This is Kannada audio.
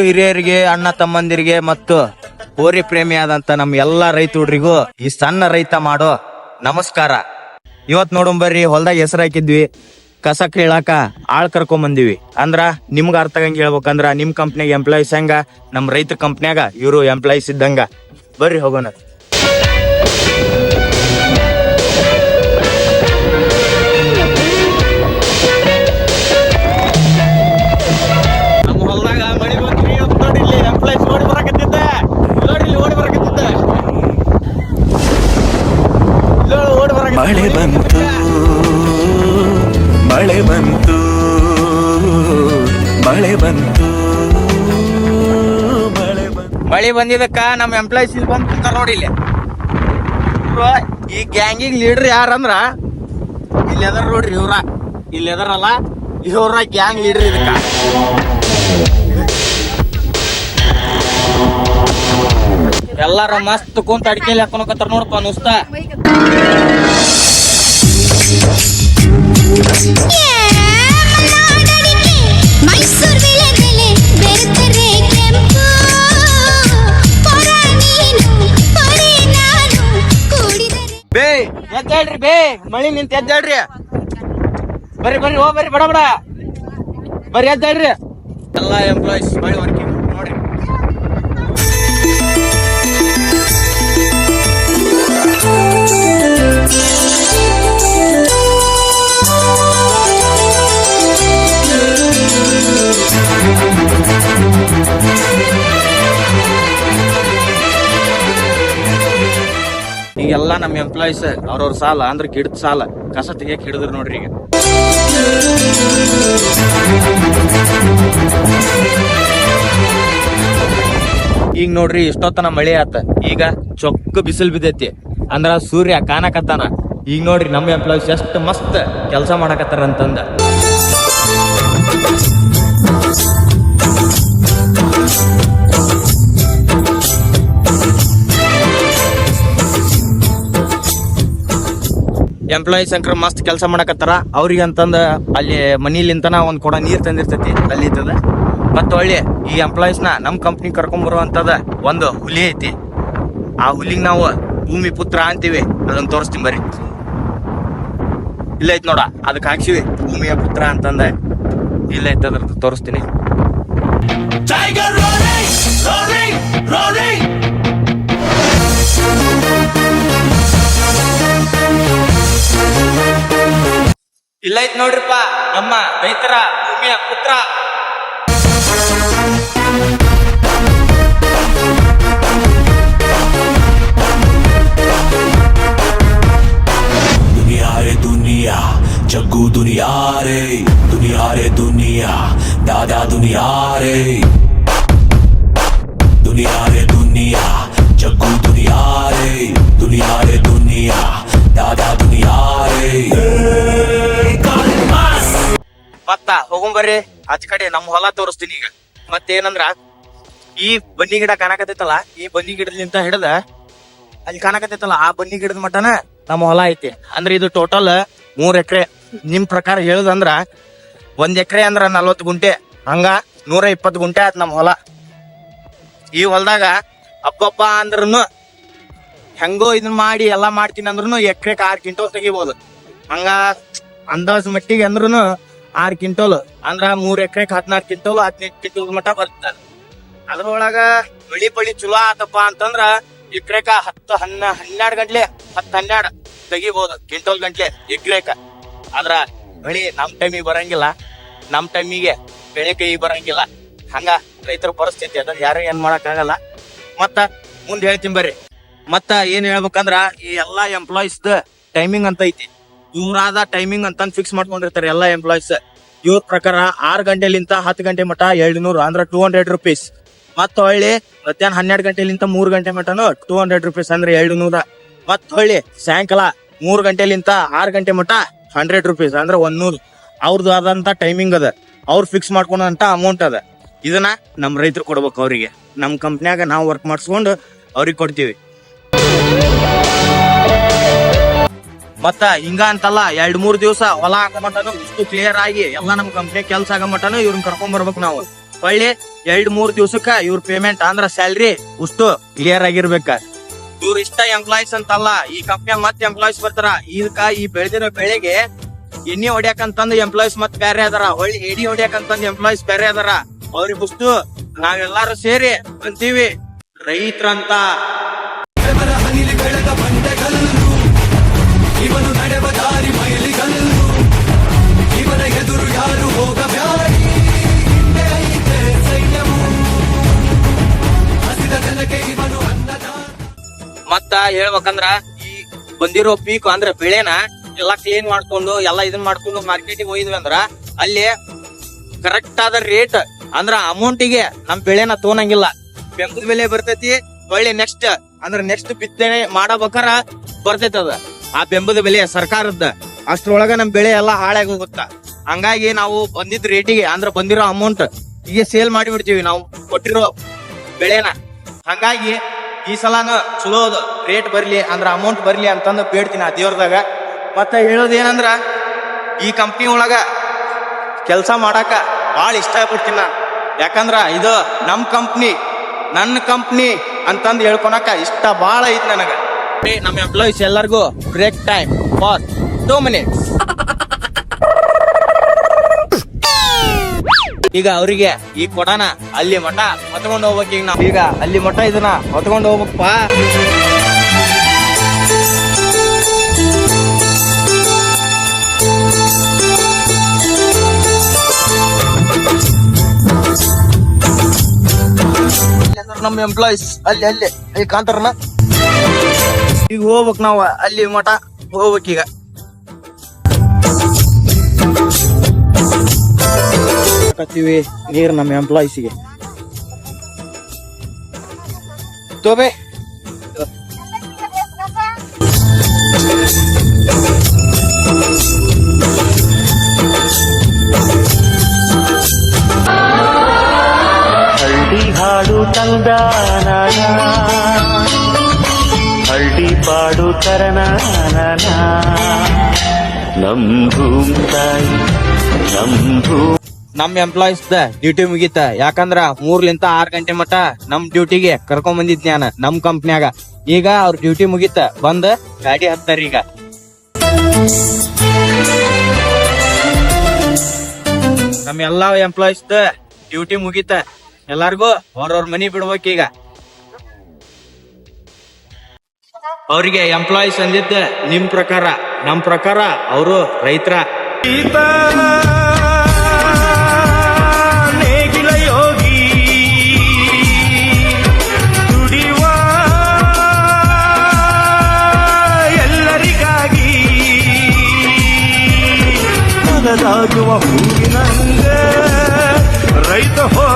ಹಿರಿಯರಿಗೆ, ಅಣ್ಣ ತಮ್ಮಂದಿರಿಗೆ ಮತ್ತು ಹೋರಿ ಪ್ರೇಮಿಯಾದಂತ ನಮ್ಮ ಎಲ್ಲಾ ರೈತ ಹುಡ್ರಿಗೂ ಈ ಸಣ್ಣ ರೈತ ಮಾಡೋ ನಮಸ್ಕಾರ. ಇವತ್ ನೋಡೋಣ ಬರ್ರಿ, ಹೊಲ್ದಾಗ ಹೆಸರು ಹಾಕಿದ್ವಿ. ಕಸ ಕೀಳಾಕ ಆಳ್ ಕರ್ಕೊಂಡ್ ಬಂದಿವಿ. ಅಂದ್ರ ನಿಮ್ಗ ಅರ್ಥ ಆಗಂಗ್ ಹೇಳ್ಬೇಕಂದ್ರ ನಿಮ್ ಕಂಪ್ನಿಗೆ ಎಂಪ್ಲಾಯೀಸ್ ಹೆಂಗ, ನಮ್ ರೈತ ಕಂಪ್ನಿಯಾಗ ಇವರು ಎಂಪ್ಲಾಯೀಸ್ ಇದ್ದಂಗ. ಬರ್ರಿ ಹೋಗೋಣ. ಮಳೆ ಬಂದಿದ್ದಕ್ಕ ನಮ್ಮ ಎಂಪ್ಲಾಯೀಸ್ ಇಲ್ಲಿ ಬಂದ್ ಕುಂತಾರ ನೋಡಿ ಇಲ್ಲಿ. ಈ ಗ್ಯಾಂಗಿಗ್ ಲೀಡರ್ ಯಾರಂದ್ರ? ಇಲ್ಲಿ ಎದರ ನೋಡ್ರಿ ಇವ್ರ. ಇಲ್ಲಿ ಎದರಲ್ಲ ಇವ್ರ ಗ್ಯಾಂಗ್ ಲೀಡರ್ ಇದಕ್ಕ. ಎಲ್ಲಾರ ಮಸ್ತ್ ಕುಂತ ಅಡಿಕೆಲಿ ಹಾಕೊಳಕತ್ತಾರ ನೋಡಪ್ಪ ನುಸ್ತ ಎದ್ದಾಳ್ರಿ ಬೇ, ಮಳಿ ನಿಂತ ಎದ್ದೇಳ್ರಿ ಬರ್ರಿ ಬರ್ರಿ ಹೋ ಬರ್ರಿ, ಬಡ ಬಡ. ಬರ್ರಿ ಎದ್ದೇಳ್ರಿ ಎಲ್ಲಾ ಎಂಪ್ಲಾಯೀಸ್ ಮಳಿ ನಮ್ಮ ಎಂಪ್ಲಾಯೀಸ್ ಅವ್ರವ್ರ ಸಾಲ, ಅಂದ್ರೆ ಗಿಡದ ಸಾಲ, ಕಸ ತೆಗಿಯಕ್ ಹಿಡಿದ್ರು ನೋಡ್ರಿ ಈಗ. ಈಗ ನೋಡ್ರಿ ಇಷ್ಟೊತ್ತನ ಮಳೆ ಆತ. ಈಗ ಚೊಕ್ಕ ಬಿಸಿಲು ಬಿದ್ದೈತಿ. ಅಂದ್ರ ಸೂರ್ಯ ಕಾಣಕತ್ತಾನ. ಈಗ ನೋಡ್ರಿ ನಮ್ಮ ಎಂಪ್ಲಾಯೀಸ್ ಎಷ್ಟು ಮಸ್ತ್ ಕೆಲಸ ಮಾಡಕತ್ತಾರ ಅಂತಂದ ಎಂಪ್ಲಾಯೀಸ್ ಅಂಕರ್ ಮಸ್ತ್ ಕೆಲಸ ಮಾಡಕತ್ತಾರ. ಅವ್ರಿಗೆ ಅಂತಂದ ಅಲ್ಲಿ ಮನಿಲಿಂತನ ಒಂದು ಕೊಡ ನೀರು ತಂದಿರ್ತೈತಿ, ಅಲ್ಲಿ ಇದ್ದದ. ಮತ್ತ ಒಳ್ಳೆ ಈ ಎಂಪ್ಲಾಯೀಸ್ ನಮ್ಮ ನಮ್ ಕಂಪ್ನಿ ಕರ್ಕೊಂಡ್ ಬರುವಂತದ ಒಂದು ಹುಲಿ ಐತಿ. ಆ ಹುಲಿಗೆ ನಾವು ಭೂಮಿ ಪುತ್ರ ಅಂತೀವಿ. ಅದನ್ನ ತೋರಿಸ್ತೀನಿ ಬರ್ರಿ. ಇಲ್ಲ ಐತಿ ನೋಡ ಅದಕ್ಕೆ ಹಾಕ್ಸಿವಿ. ಭೂಮಿಯ ಪುತ್ರ ಅಂತಂದ ಇಲ್ಲ ಐತೆ ಅದ್ರ ತೋರಿಸ್ತೀನಿ. Tiger roaring, roaring, roaring. ಇಲ್ಲ ಐತ್ ನೋಡ್ರಿಪ್ಪ ನಮ್ಮ ರೈತರ ಭೂಮಿಯ ಪುತ್ರ दुनिया रे दुनिया जग्गू दुनिया रे दुनिया रे दुनिया दादा दुनिया रे ಹೋಗುಂಬರ್ರಿ ಆಚ ಕಡೆ ನಮ್ಮ ಹೊಲ ತೋರಿಸ್ತೀನಿ ಈಗ. ಮತ್ತೇನಂದ್ರ, ಈ ಬನ್ನಿ ಗಿಡ ಕಾಣಕತ್ತೈತಲ್ಲ, ಈ ಬನ್ನಿ ಗಿಡದಿಂದ ಹಿಡಿದ, ಅಲ್ಲಿ ಕಾಣಕತ್ತೈತಲ್ಲ ಆ ಬನ್ನಿ ಗಿಡದ ಮಟನ ನಮ್ಮ ಹೊಲ ಐತಿ. ಅಂದ್ರೆ ಇದು ಟೋಟಲ್ ಮೂರ್ ಎಕರೆ. ನಿಮ್ ಪ್ರಕಾರ ಹೇಳುದಂದ್ರ, ಒಂದ್ ಎಕರೆ ಅಂದ್ರ ನಲ್ವತ್ ಗುಂಟೆ, ಹಂಗ ನೂರ ಇಪ್ಪತ್ ಗುಂಟೆ ಆಯ್ತು ನಮ್ಮ ಹೊಲ. ಈ ಹೊಲದಾಗ ಅಪ್ಪಪ್ಪ ಅಂದ್ರೂ ಹೆಂಗೋ ಇದನ್ನ ಮಾಡಿ ಎಲ್ಲಾ ಮಾಡ್ತೀನಿ ಅಂದ್ರೂ ಎಕರೆ ಆರ್ ಕ್ವಿಂಟಲ್ ತೆಗಿಬಹುದು ಹಂಗ ಅಂದಾಜ್ ಮಟ್ಟಿಗೆ ಅಂದ್ರೂ ಆರ್ ಕ್ವಿಂಟಲ್ ಅಂದ್ರ ಮೂರ್ ಎಕರೆಕ್ ಹದಿನಾರು ಕ್ವಿಂಟಲ್ ಹದಿನೆಂಟು ಕ್ವಿಂಟಲ್ ಮಟ ಬರ್ತದ. ಅದ್ರೊಳಗ ಬೆಳಿ ಬಳಿ ಚಲೋ ಆತಪ್ಪ ಅಂತಂದ್ರ ಎಕರೆಕ ಹತ್ತು ಹನ್ನ, ಹನ್ನೆರಡು ಗಂಟ್ಲೆ, ಹತ್ತು ಹನ್ನೆರಡು ತೆಗಿಬಹುದು ಕ್ವಿಂಟಲ್ ಗಂಟ್ಲೆ ಎಕರೆಕ. ಆದ್ರ ಬೆಳಿ ನಮ್ ಟೈಮಿಗೆ ಬರಂಗಿಲ್ಲ, ನಮ್ ಟೈಮಿಗೆ ಬೆಳೆ ಕೈ ಬರಂಗಿಲ್ಲ. ಹಂಗ ರೈತರ ಪರಿಸ್ಥಿತಿ ಅದ, ಯಾರು ಏನ್ ಮಾಡಕ್ ಆಗಲ್ಲ ಮತ್ತ ಮುಂದ್ ಹೇಳ್ತೀನಿ ಬರ್ರಿ. ಮತ್ತ ಏನ್ ಹೇಳ್ಬೇಕಂದ್ರ ಈ ಎಲ್ಲಾ ಎಂಪ್ಲಾಯೀಸ್ ಟೈಮಿಂಗ್ ಅಂತ ಐತಿ. ಇವ್ರಾದ ಟೈಮಿಂಗ್ ಅಂತ ಫಿಕ್ಸ್ ಮಾಡ್ಕೊಂಡಿರ್ತಾರೆ ಎಲ್ಲಾ ಎಂಪ್ಲಾಯೀಸ್ ಇವ್ರ ಪ್ರಕಾರ ಆರ್ ಗಂಟೆಲಿಂತ ಹತ್ತು ಗಂಟೆ ಮಟ ಏಳ್ನೂರು ಅಂದ್ರೆ ಟೂ ಹಂಡ್ರೆಡ್ ರುಪೀಸ್ ಮತ್ತ ಹೊಳ್ಳಿ ಮಧ್ಯಾಹ್ನ ಹನ್ನೆರಡು ಗಂಟೆಲಿಂತ ಮೂರು ಗಂಟೆ ಮಟನು ಟೂ ಹಂಡ್ರೆಡ್ ರುಪೀಸ್ ಅಂದ್ರೆ ಎರಡು ನೂರ ಮತ್ತ ಹೊಳ್ಳಿ ಸಾಯಂಕಾಲ ಮೂರು ಗಂಟೆಲಿಂತ ಆರು ಗಂಟೆ ಮಟ ಹಂಡ್ರೆಡ್ ರುಪೀಸ್ ಅಂದ್ರೆ ಒಂದ್ ನೂರು ಅವ್ರದ್ದು ಆದಂತ ಟೈಮಿಂಗ್ ಅದ. ಅವ್ರು ಫಿಕ್ಸ್ ಮಾಡ್ಕೊಂಡಂತ ಅಮೌಂಟ್ ಅದ. ಇದನ್ನ ನಮ್ಮ ರೈತರು ಕೊಡ್ಬೇಕು ಅವರಿಗೆ. ನಮ್ಮ ಕಂಪ್ನ್ಯಾಗ ನಾವು ವರ್ಕ್ ಮಾಡಿಸ್ಕೊಂಡು ಅವ್ರಿಗೆ ಕೊಡ್ತೀವಿ. ಮತ್ತ ಹಿಂಗ ಅಂತಲ್ಲ ಎರಡ್ ಮೂರ್ ದಿವಸ ಹೊಲ ಹಾಕೋ ಮಟನು ಇಷ್ಟು ಕ್ಲಿಯರ್ ಆಗಿ ಎಲ್ಲ ನಮ್ ಕಂಪ್ನಿ ಕೆಲ್ಸ ಆಗಮಟನು ಇವ್ರನ್ ಇವ್ರನ್ನ ಕರ್ಕೊಂಡ್ ಬರ್ಬೇಕು ನಾವು. ಹೊಳ್ಳಿ ಎರಡ್ ಮೂರ್ ದಿವ್ಸಕ್ಕ ಇವ್ರ ಪೇಮೆಂಟ್ ಅಂದ್ರ ಸ್ಯಾಲ್ರಿ ಉಷ್ಟು ಕ್ಲಿಯರ್ ಆಗಿರ್ಬೇಕ. ಇವ್ರ ಇಷ್ಟ ಎಂಪ್ಲಾಯ್ಸ್ ಅಂತಲ್ಲ, ಈ ಕಂಪ್ನಿಯಾಗ ಮತ್ತೆ ಎಂಪ್ಲಾಯ್ಸ್ ಬರ್ತಾರ. ಇದಕ್ಕ ಈ ಬೆಳೆದಿರೋ ಬೆಳೆಗೆ ಎಣ್ಣೆ ಹೊಡ್ಯಾಕಂತಂದ್ ಎಂಪ್ಲಾಯ್ಸ್ ಮತ್ ಬೇರೆ ಅದಾರ. ಹೊಳ್ಳಿ ಎಡಿ ಹೊಡ್ಯಾಕಂತಂದ್ ಎಂಪ್ಲಾಯ್ಸ್ ಬೇರೆ ಅದಾರ. ಅವ್ರಿಗೆ ಉಷ್ಟು ನಾವೆಲ್ಲಾರು ಸೇರಿ ಅಂತೀವಿ ರೈತ್ರಂತ. ಹೇಳ್ಬೇಕಂದ್ರ ಈ ಬಂದಿರೋ ಪೀಕ್ ಅಂದ್ರೆ ಬೆಳೆನ ಎಲ್ಲಾ ಕ್ಲೀನ್ ಮಾಡ್ಕೊಂಡು, ಎಲ್ಲಾ ಇದನ್ ಮಾಡ್ಕೊಂಡು ಮಾರ್ಕೆಟಿಗೆ ಹೋಗಿದ್ವಿ ಅಂದ್ರ ಅಲ್ಲಿ ಕರೆಕ್ಟ್ ಆದ ರೇಟ್ ಅಂದ್ರ ಅಮೌಂಟಿಗೆ ನಮ್ ಬೆಳೆನ ತೋನಂಗಿಲ್ಲ. ಬೆಂಬದ ಬೆಲೆ ಬರ್ತೈತಿ ಒಳ್ಳೆ ನೆಕ್ಸ್ಟ್ ಅಂದ್ರ ನೆಕ್ಸ್ಟ್ ಬಿತ್ತನೆ ಮಾಡಬೇಕಾರ ಬರ್ತೈತಿ ಅದ. ಆ ಬೆಂಬದ ಬೆಲೆ ಸರ್ಕಾರದ. ಅಷ್ಟ್ರೊಳಗ ನಮ್ ಬೆಳೆ ಎಲ್ಲಾ ಹಾಳಾಗಿ ಹೋಗುತ್ತ ಹಂಗಾಗಿ ನಾವು ಬಂದಿದ್ ರೇಟಿಗೆ ಅಂದ್ರ ಬಂದಿರೋ ಅಮೌಂಟ್ ಈಗ ಸೇಲ್ ಮಾಡಿಬಿಡ್ತೀವಿ ನಾವು ಕೊಟ್ಟಿರೋ ಬೆಳೆನ. ಹಂಗಾಗಿ ಈ ಸಲನ ಚಲೋ ರೇಟ್ ಬರ್ಲಿ ಅಂದ್ರ ಅಮೌಂಟ್ ಬರ್ಲಿ ಅಂತಂದು ಬೇಡ್ತೀನಿ ಆ ದೇವ್ರದಾಗ. ಮತ್ತೆ ಹೇಳೋದು ಏನಂದ್ರ ಈ ಕಂಪ್ನಿ ಒಳಗ ಕೆಲಸ ಮಾಡಾಕ ಭಾಳ ಇಷ್ಟಪಡ್ತೀನಿ ನಾನು. ಯಾಕಂದ್ರ ಇದು ನಮ್ ಕಂಪ್ನಿ ನನ್ನ ಕಂಪ್ನಿ ಅಂತಂದು ಹೇಳ್ಕೊಳಕ ಇಷ್ಟ ಭಾಳ ಐತಿ ನನಗ. ನಮ್ಮ ಎಂಪ್ಲಾಯೀಸ್ ಎಲ್ಲರಿಗೂ break time for two minutes ಈಗ ಅವರಿಗೆ ಈ ಕೊಡನ ಅಲ್ಲಿ ಮಠ ಹೊತ್ಕೊಂಡು ಹೋಗ್ಬೇಕು ಈಗ ನಾವು. ಈಗ ಅಲ್ಲಿ ಮಠ ಇದನ್ನ ಹೊತ್ಕೊಂಡು ಹೋಗ್ಬೇಕಪ್ಪ. ನಮ್ಮ ಎಂಪ್ಲಾಯೀಸ್ ಅಲ್ಲಿ ಅಲ್ಲಿ ಅಲ್ಲಿ ಕಾಂತಾರನ. ಈಗ ಹೋಗ್ಬೇಕು ನಾವು ಅಲ್ಲಿ ಮಠ ಹೋಗ್ಬೇಕೀಗ ಕತ್ತೀವಿ ನೀರು ನಮ್ಮ ಎಂಪ್ಲಾಯೀಸಿಗೆ ತೋಬೆ. ಹಳ್ಳಿ ಹಾಡು ತಂದಾನ ಹಳ್ಳಿ ಪಾಡು ತರನಾನ ನಮ್ ಭೂಮ್ ತಾಯಿ, ನಮ್ ಭೂಮ್ ನಮ್ ಎಂಪ್ಲಾಯೀಸ್ ಡ್ಯೂಟಿ ಮುಗೀತ. ಯಾಕಂದ್ರ ಮೂರ್ಲಿಂತ ಆರ್ ಗಂಟೆ ಮಟ್ಟ ನಮ್ ಡ್ಯೂಟಿಗೆ ಕರ್ಕೊಂಡ್ ಬಂದಿದ್ ನಾನು ನಮ್ ಕಂಪ್ನ್ಯಾಗ ಈಗ ಅವ್ರ ಡ್ಯೂಟಿ ಮುಗೀತ. ಬಂದ್ ಗಾಡಿ ಹತ್ತಾರ ಈಗ. ನಮ್ ಎಲ್ಲಾ ಎಂಪ್ಲಾಯೀಸ್ ಡ್ಯೂಟಿ ಮುಗೀತ. ಎಲ್ಲಾರ್ಗು ಅವ್ರವ್ರ ಮನಿ ಬಿಡ್ಬೇಕೀಗ ಅವ್ರಿಗೆ ಎಂಪ್ಲಾಯೀಸ್ ಅಂದಿದ್ದ ನಿಮ್ ಪ್ರಕಾರ. ನಮ್ ಪ್ರಕಾರ ಅವರು ರೈತರ. ಮಮದಾಗುವ ಹೂವಿನಂತೆ. ರೈತ ಹೋ